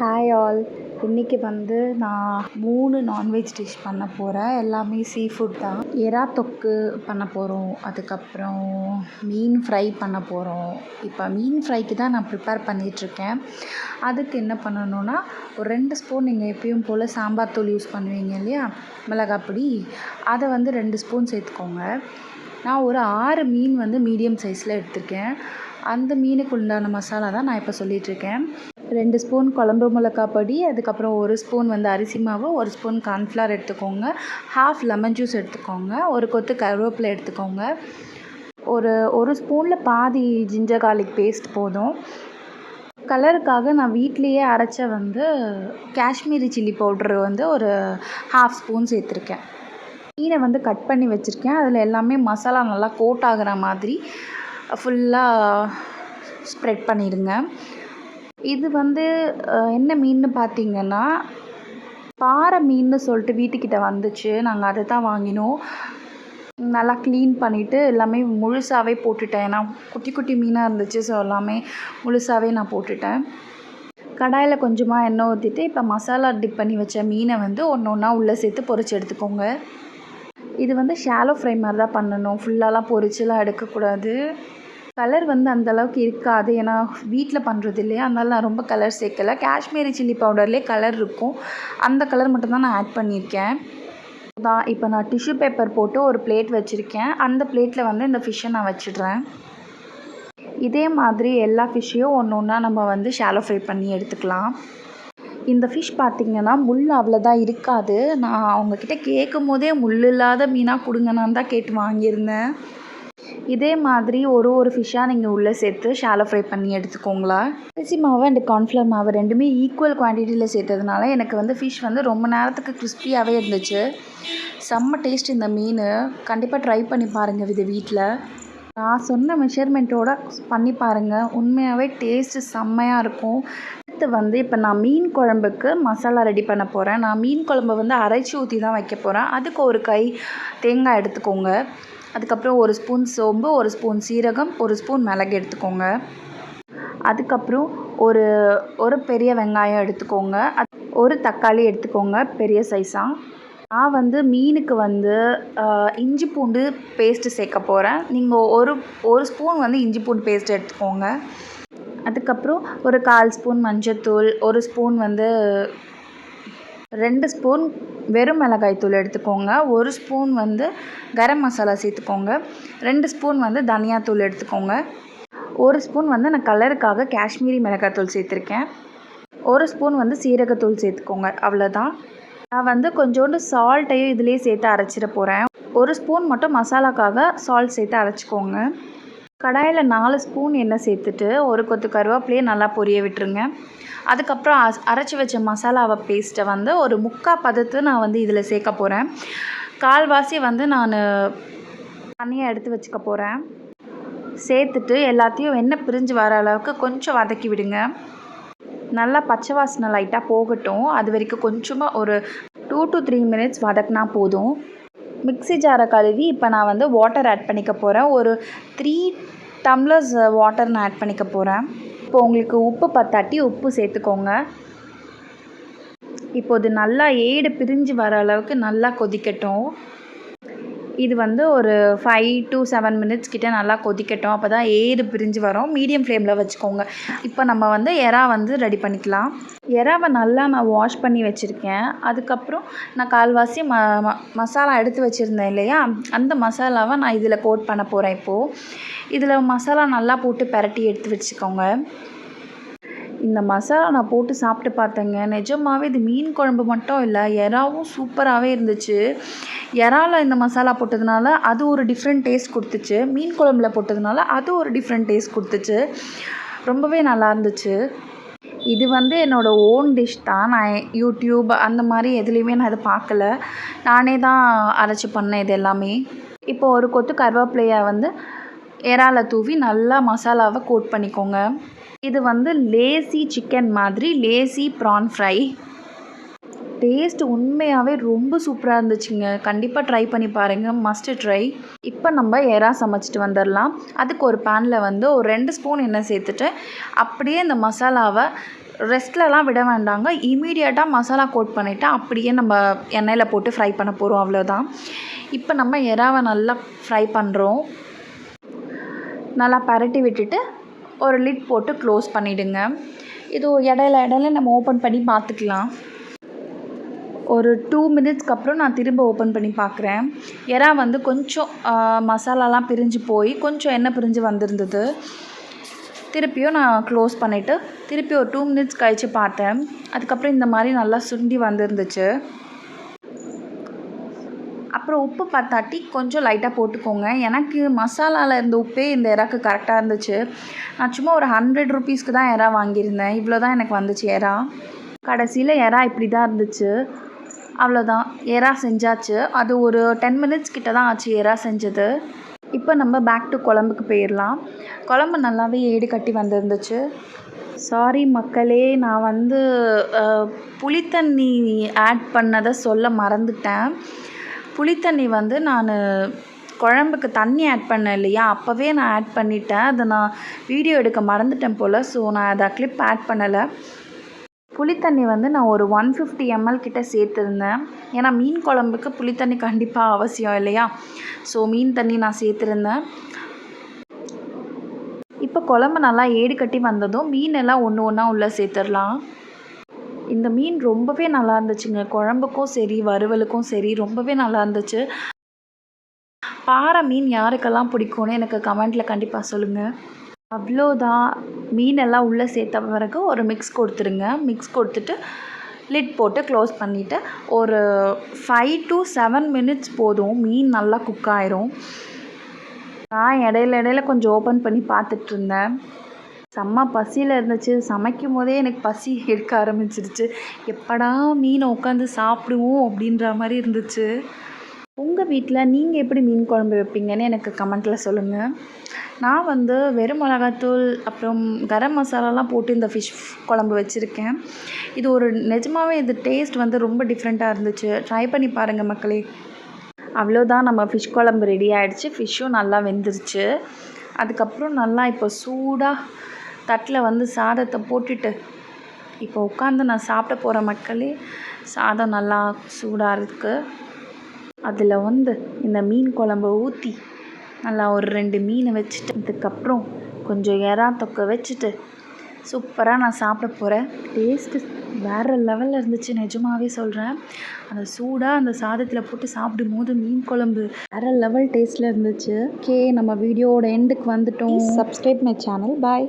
Hi all இன்றைக்கி வந்து நான் மூணு நான்வெஜ் டிஷ் பண்ண போகிறேன் எல்லாமே சீ ஃபுட் தான். எறா தொக்கு பண்ண போகிறோம் அதுக்கப்புறம் மீன் ஃப்ரை பண்ண போகிறோம் இப்போ மீன் ஃப்ரைக்கு தான் நான் ப்ரிப்பேர் பண்ணிகிட்ருக்கேன் அதுக்கு என்ன பண்ணணும்னா ஒரு ரெண்டு ஸ்பூன் நீங்கள் எப்பயும் போல் சாம்பார் தூள் யூஸ் பண்ணுவீங்க இல்லையா? மிளகாப்பொடி அதை வந்து ரெண்டு ஸ்பூன் சேர்த்துக்கோங்க. நான் ஒரு ஆறு மீன் வந்து மீடியம் சைஸில் எடுத்திருக்கேன். அந்த மீனுக்கு உண்டான மசாலா தான் நான் இப்போ சொல்லிகிட்ருக்கேன் ரெண்டு ஸ்பூன் குழம்பு மிளகா பொடி அதுக்கப்புறம் ஒரு ஸ்பூன் வந்து அரிசி மாவு ஒரு ஸ்பூன் கார்ன்ஃப்ளவர் எடுத்துக்கோங்க. ஹாஃப் லெமன் ஜூஸ் எடுத்துக்கோங்க. ஒரு கொத்து கருவேப்பிலை எடுத்துக்கோங்க. ஒரு ஒரு ஸ்பூனில் பாதி ஜிஞ்சர் கார்லிக் பேஸ்ட் போதும். கலருக்காக நான் வீட்லேயே அரைச்ச வந்து காஷ்மீரி சில்லி பவுட்ரு வந்து ஒரு ஹாஃப் ஸ்பூன் சேர்த்துருக்கேன். மீனை வந்து கட் பண்ணி வச்சுருக்கேன். அதில் எல்லாமே மசாலா நல்லா கோட் ஆகிற மாதிரி ஃபுல்லாக ஸ்ப்ரெட் பண்ணிடுங்க. இது வந்து என்ன மீன் பார்த்தீங்கன்னா பாறை மீன்னு சொல்லிட்டு வீட்டுக்கிட்ட வந்துச்சு. நாங்கள் அதை தான் வாங்கினோம். நல்லா க்ளீன் பண்ணிவிட்டு எல்லாமே முழுசாகவே போட்டுட்டேன். ஏன்னா குட்டி குட்டி மீனாக இருந்துச்சு. ஸோ எல்லாமே முழுசாகவே நான் போட்டுட்டேன். கடாயில் கொஞ்சமாக எண்ணெய் ஊற்றிட்டு இப்போ மசாலா டிப் பண்ணி வச்ச மீனை வந்து ஒன்று ஒன்றா உள்ளே சேர்த்து பொரிச்சு எடுத்துக்கோங்க. இது வந்து ஷாலோ ஃப்ரை மாதிரி தான் பண்ணணும். ஃபுல்லாலாம் பொறிச்செலாம் எடுக்கக்கூடாது. கலர் வந்து அந்தளவுக்கு இருக்காது. ஏன்னா வீட்டில் பண்ணுறது இல்லையா? அதனால் நான் ரொம்ப கலர் சேர்க்கல. காஷ்மீரி சில்லி பவுடர்லேயே கலர் இருக்கும். அந்த கலர் மட்டும்தான் நான் ஆட் பண்ணியிருக்கேன். தான் இப்போ நான் டிஷ்யூ பேப்பர் போட்டு ஒரு பிளேட் வச்சுருக்கேன். அந்த பிளேட்டில் வந்து இந்த ஃபிஷ்ஷை நான் வச்சிடுறேன். இதே மாதிரி எல்லா ஃபிஷ்ஷையும் ஒன்று ஒன்றா நம்ம வந்து ஷாலோ ஃப்ரை பண்ணி எடுத்துக்கலாம். இந்த ஃபிஷ் பார்த்திங்கன்னா முள் அவ்வளோதான் இருக்காது. நான் அவங்கக்கிட்ட கேட்கும் போதே முள் இல்லாத மீனாக கொடுங்கன்னு தான் கேட்டு வாங்கியிருந்தேன். இதே மாதிரி ஒரு ஒரு ஃபிஷ்ஷாக நீங்கள் உள்ளே சேர்த்து ஷாலோ ஃப்ரை பண்ணி எடுத்துக்கோங்களா. அரிசி மாவு அண்ட் கார்ன்ஃப்ளவர் மாவு ரெண்டுமே ஈக்குவல் குவான்டிட்டியில் சேர்த்ததுனால எனக்கு வந்து ஃபிஷ் வந்து ரொம்ப நேரத்துக்கு கிறிஸ்பியாகவே இருந்துச்சு. செம்ம டேஸ்ட் இந்த மீன். கண்டிப்பாக ட்ரை பண்ணி பாருங்கள் இது வீட்டில் நான் சொன்ன மெஷர்மெண்ட்டோட பண்ணி பாருங்கள் உண்மையாகவே டேஸ்ட்டு செம்மையாக இருக்கும். அடுத்து வந்து இப்போ நான் மீன் குழம்புக்கு மசாலா ரெடி பண்ண போகிறேன் நான் மீன் குழம்பு வந்து அரைச்சி ஊற்றி தான் வைக்க போகிறேன் அதுக்கு ஒரு கை தேங்காய் எடுத்துக்கோங்க. அதுக்கப்புறம் ஒரு ஸ்பூன் சோம்பு ஒரு ஸ்பூன் சீரகம் ஒரு ஸ்பூன் மிளகு எடுத்துக்கோங்க. அதுக்கப்புறம் ஒரு ஒரு பெரிய வெங்காயம் எடுத்துக்கோங்க. ஒரு தக்காளி எடுத்துக்கோங்க பெரிய சைஸாக நான் வந்து மீனுக்கு வந்து இஞ்சி பூண்டு பேஸ்ட்டு சேர்க்க போகிறேன் நீங்கள் ஒரு ஒரு ஸ்பூன் வந்து இஞ்சி பூண்டு பேஸ்ட் எடுத்துக்கோங்க. அதுக்கப்புறம் ஒரு கால் ஸ்பூன் மஞ்சத்தூள் ஒரு ஸ்பூன் வந்து ரெண்டு ஸ்பூன் வெறும் மிளகாய் தூள் எடுத்துக்கோங்க. ஒரு ஸ்பூன் வந்து கரம் மசாலா சேர்த்துக்கோங்க. ரெண்டு ஸ்பூன் வந்து தனியாத்தூள் எடுத்துக்கோங்க. ஒரு ஸ்பூன் வந்து நான் கலருக்காக காஷ்மீரி மிளகாத்தூள் சேர்த்துருக்கேன். ஒரு ஸ்பூன் வந்து சீரகத்தூள் சேர்த்துக்கோங்க. அவ்வளோதான் நான் வந்து கொஞ்சோண்டு சால்ட்டையும் இதிலே சேர்த்து அரைச்சிட போகிறேன் ஒரு ஸ்பூன் மட்டும் மசாலாக்காக சால்ட் சேர்த்து அரைச்சிக்கோங்க. கடாயில் நாலு ஸ்பூன் எண்ணெய் சேர்த்துட்டு ஒரு கொத்து கருவேப்பிலையே நல்லா பொரிய விட்டுருங்க. அதுக்கப்புறம் அரைச்சி வச்ச மசாலாவை பேஸ்ட்டை வந்து ஒரு முக்கால் பதத்து நான் வந்து இதில் சேர்க்க போகிறேன் கால்வாசி வந்து நான் தண்ணியை எடுத்து வச்சுக்க போகிறேன் சேர்த்துட்டு எல்லாத்தையும் எண்ணெய் பிரிஞ்சு வர அளவுக்கு கொஞ்சம் வதக்கி விடுங்க. நல்லா பச்சை வாசனை லைட்டாக போகட்டும். அது வரைக்கும் கொஞ்சமாக ஒரு டூ டு த்ரீ மினிட்ஸ் வதக்கினா போதும். மிக்ஸி ஜாரை கழுவி இப்போ நான் வந்து வாட்டர் ஆட் பண்ணிக்க போகிறேன் ஒரு த்ரீ டம்ளர்ஸ் வாட்டர் நான் ஆட் பண்ணிக்க போகிறேன் இப்போ உங்களுக்கு உப்பு பத்தாட்டி உப்பு சேர்த்துக்கோங்க. இப்போது நல்லா ஏடு பிரிஞ்சு வர அளவுக்கு நல்லா கொதிக்கட்டும். இது வந்து ஒரு ஃபைவ் டு செவன் மினிட்ஸ் கிட்டே நல்லா கொதிக்கட்டும். அப்போ தான் ஏடு பிரிஞ்சு வரும். மீடியம் ஃப்ளேமில் வச்சுக்கோங்க. இப்போ நம்ம வந்து எறா வந்து ரெடி பண்ணிக்கலாம். எறாவை நல்லா நான் வாஷ் பண்ணி வச்சுருக்கேன். அதுக்கப்புறம் நான் கால்வாசி ம மசாலா எடுத்து வச்சுருந்தேன் இல்லையா? அந்த மசாலாவை நான் இதில் கோட் பண்ண போகிறேன் இப்போது இதில் மசாலா நல்லா போட்டு பரட்டி எடுத்து வச்சுக்கோங்க. இந்த மசாலா நான் போட்டு சாப்பிட்டு பார்த்தேங்க. நிஜமாகவே இது மீன் குழம்பு மட்டும் இல்லை எறாவும் சூப்பராகவே இருந்துச்சு. எறாவில் இந்த மசாலா போட்டதுனால அது ஒரு டிஃப்ரெண்ட் டேஸ்ட் கொடுத்துச்சு. மீன் குழம்புல போட்டதுனால அது ஒரு டிஃப்ரெண்ட் டேஸ்ட் கொடுத்துச்சு. ரொம்பவே நல்லா இருந்துச்சு. இது வந்து என்னோடய ஓன் டிஷ் தான். நான் யூடியூப் அந்த மாதிரி எதுலேயுமே நான் இதை பார்க்கல. நானே தான் அரைச்சி பண்ணேன் இது எல்லாமே. இப்போ ஒரு கொத்து கருவேப்பிலையை வந்து எறால தூவி நல்லா மசாலாவை கோட் பண்ணிக்கோங்க. இது வந்து லேசி சிக்கன் மாதிரி லேசி ப்ரான் ஃப்ரை. டேஸ்ட் உண்மையாகவே ரொம்ப சூப்பராக இருந்துச்சுங்க. கண்டிப்பாக ட்ரை பண்ணி பாருங்கள் மஸ்ட்டு ட்ரை இப்போ நம்ம எறா சமைச்சிட்டு வந்துடலாம் அதுக்கு ஒரு பேனில் வந்து ஒரு ரெண்டு ஸ்பூன் எண்ணெய் சேர்த்துட்டு அப்படியே இந்த மசாலாவை ரெஸ்ட்லலாம் விட வேண்டாங்க. இமீடியட்டாக மசாலா கோட் பண்ணிவிட்டு அப்படியே நம்ம எண்ணெயில் போட்டு ஃப்ரை பண்ண போகிறோம் அவ்வளோதான் இப்போ நம்ம எறாவை நல்லா ஃப்ரை பண்ணுறோம் நல்லா பரட்டி விட்டுட்டு ஒரு லிட் போட்டு க்ளோஸ் பண்ணிவிடுங்க இது இடையில இடையில நம்ம ஓப்பன் பண்ணி பார்த்துக்கலாம். ஒரு டூ மினிட்ஸ்க்கு அப்புறம் நான் திரும்ப ஓப்பன் பண்ணி பார்க்குறேன். எறா வந்து கொஞ்சம் மசாலாலாம் பிரிஞ்சு போய் கொஞ்சம் எண்ணெய் பிரிஞ்சு வந்திருந்தது. திருப்பியும் நான் க்ளோஸ் பண்ணிவிட்டு திருப்பி ஒரு டூ மினிட்ஸ் கழித்து பார்த்தேன். அதுக்கப்புறம் இந்த மாதிரி நல்லா சுண்டி வந்திருந்துச்சு. அப்புறம் உப்பு பத்தாட்டி கொஞ்சம் லைட்டாக போட்டுக்கோங்க. எனக்கு மசாலாவில் இருந்த உப்பே இந்த எறாக்கு கரெக்டாக இருந்துச்சு. நான் சும்மா ஒரு ஹண்ட்ரட் ருபீஸ்க்கு தான் எறா வாங்கியிருந்தேன். இவ்வளோ தான் எனக்கு வந்துச்சு எறா கடைசியில் எறா இப்படி தான் இருந்துச்சு. அவ்வளோதான் எறா செஞ்சாச்சு. அது ஒரு டென் மினிட்ஸ் கிட்ட தான் ஆச்சு எறா செஞ்சது. இப்போ நம்ம பேக் டு குழம்புக்கு போயிடலாம். குழம்பு நல்லாவே ஏடு கட்டி வந்திருந்துச்சு. சாரி மக்களே நான் வந்து புளித்தண்ணி ஆட் பண்ணதை சொல்ல மறந்துட்டேன். புளித்தண்ணி வந்து நான் குழம்புக்கு தண்ணி ஆட் பண்ணேன் இல்லையா அப்போவே நான் ஆட் பண்ணிட்டேன். அதை நான் வீடியோ எடுக்க மறந்துட்டேன் போல். ஸோ நான் அதை கிளிப் ஆட் பண்ணலை. புளித்தண்ணி வந்து நான் ஒரு ஒன் ஃபிஃப்டி எம்எல் கிட்ட சேர்த்துருந்தேன். ஏன்னா மீன் குழம்புக்கு புளித்தண்ணி கண்டிப்பாக அவசியம் இல்லையா? ஸோ மீன் தண்ணி நான் சேர்த்துருந்தேன். இப்போ குழம்பு நல்லா ஏடு கட்டி வந்ததும் மீன் எல்லாம் ஒன்று ஒன்றா உள்ளே சேர்த்துடலாம் இந்த மீன் ரொம்பவே நல்லா இருந்துச்சுங்க. குழம்புக்கும் சரி வறுவலுக்கும் சரி ரொம்பவே நல்லா இருந்துச்சு. பாறை மீன் யாருக்கெல்லாம் பிடிக்கும்னு எனக்கு கமெண்ட்டில் கண்டிப்பாக சொல்லுங்கள் அவ்வளோதான். மீன் எல்லாம் உள்ளே சேர்த்த பிறகு ஒரு மிக்ஸ் கொடுத்துருங்க. மிக்ஸ் கொடுத்துட்டு லிட் போட்டு க்ளோஸ் பண்ணிவிட்டு ஒரு ஃபைவ் டு செவன் மினிட்ஸ் போதும். மீன் நல்லா குக் ஆயிரும். நான் இடையில இடையில கொஞ்சம் ஓப்பன் பண்ணி பார்த்துட்ருந்தேன் செம்ம பசியில் இருந்துச்சு. சமைக்கும் போதே எனக்கு பசி எடுக்க ஆரம்பிச்சிருச்சு. எப்படா மீனை உட்காந்து சாப்பிடுவோம் அப்படின்ற மாதிரி இருந்துச்சு. உங்கள் வீட்டில் நீங்கள் எப்படி மீன் குழம்பு வைப்பீங்கன்னு எனக்கு கமெண்ட்டில் சொல்லுங்கள் நான் வந்து வெறும் மிளகாத்தூள் அப்புறம் கரம் மசாலாலாம் போட்டு இந்த ஃபிஷ் குழம்பு வச்சுருக்கேன். இது ஒரு நிஜமாவே இது டேஸ்ட் வந்து ரொம்ப டிஃப்ரெண்ட்டாக இருந்துச்சு. ட்ரை பண்ணி பாருங்கள் மக்களே. அவ்வளோதான் நம்ம ஃபிஷ் குழம்பு ரெடி ஆகிடுச்சு ஃபிஷ்ஷும் நல்லா வெந்துருச்சு. அதுக்கப்புறம் நல்லா இப்போ சூடாக தட்டில் வந்து சாதத்தை போட்டுட்டு இப்போ உட்காந்து நான் சாப்பிட போகிற மக்களே சாதம் நல்லா சூடாக இருக்குது அதில் வந்து இந்த மீன் குழம்பை ஊற்றி நல்லா ஒரு ரெண்டு மீனை வச்சுட்டு அதுக்கப்புறம் கொஞ்சம் எறா தொக்க வச்சுட்டு சூப்பராக நான் சாப்பிட போகிறேன். டேஸ்ட்டு வேறு லெவலில் இருந்துச்சு நிஜமாவே சொல்கிறேன். அந்த சூடாக அந்த சாதத்தில் போட்டு சாப்பிடும் போது மீன் குழம்பு வேறு லெவல் டேஸ்ட்டில் இருந்துச்சு. ஓகே நம்ம வீடியோவோட எண்டுக்கு வந்துட்டோம். Subscribe my channel bye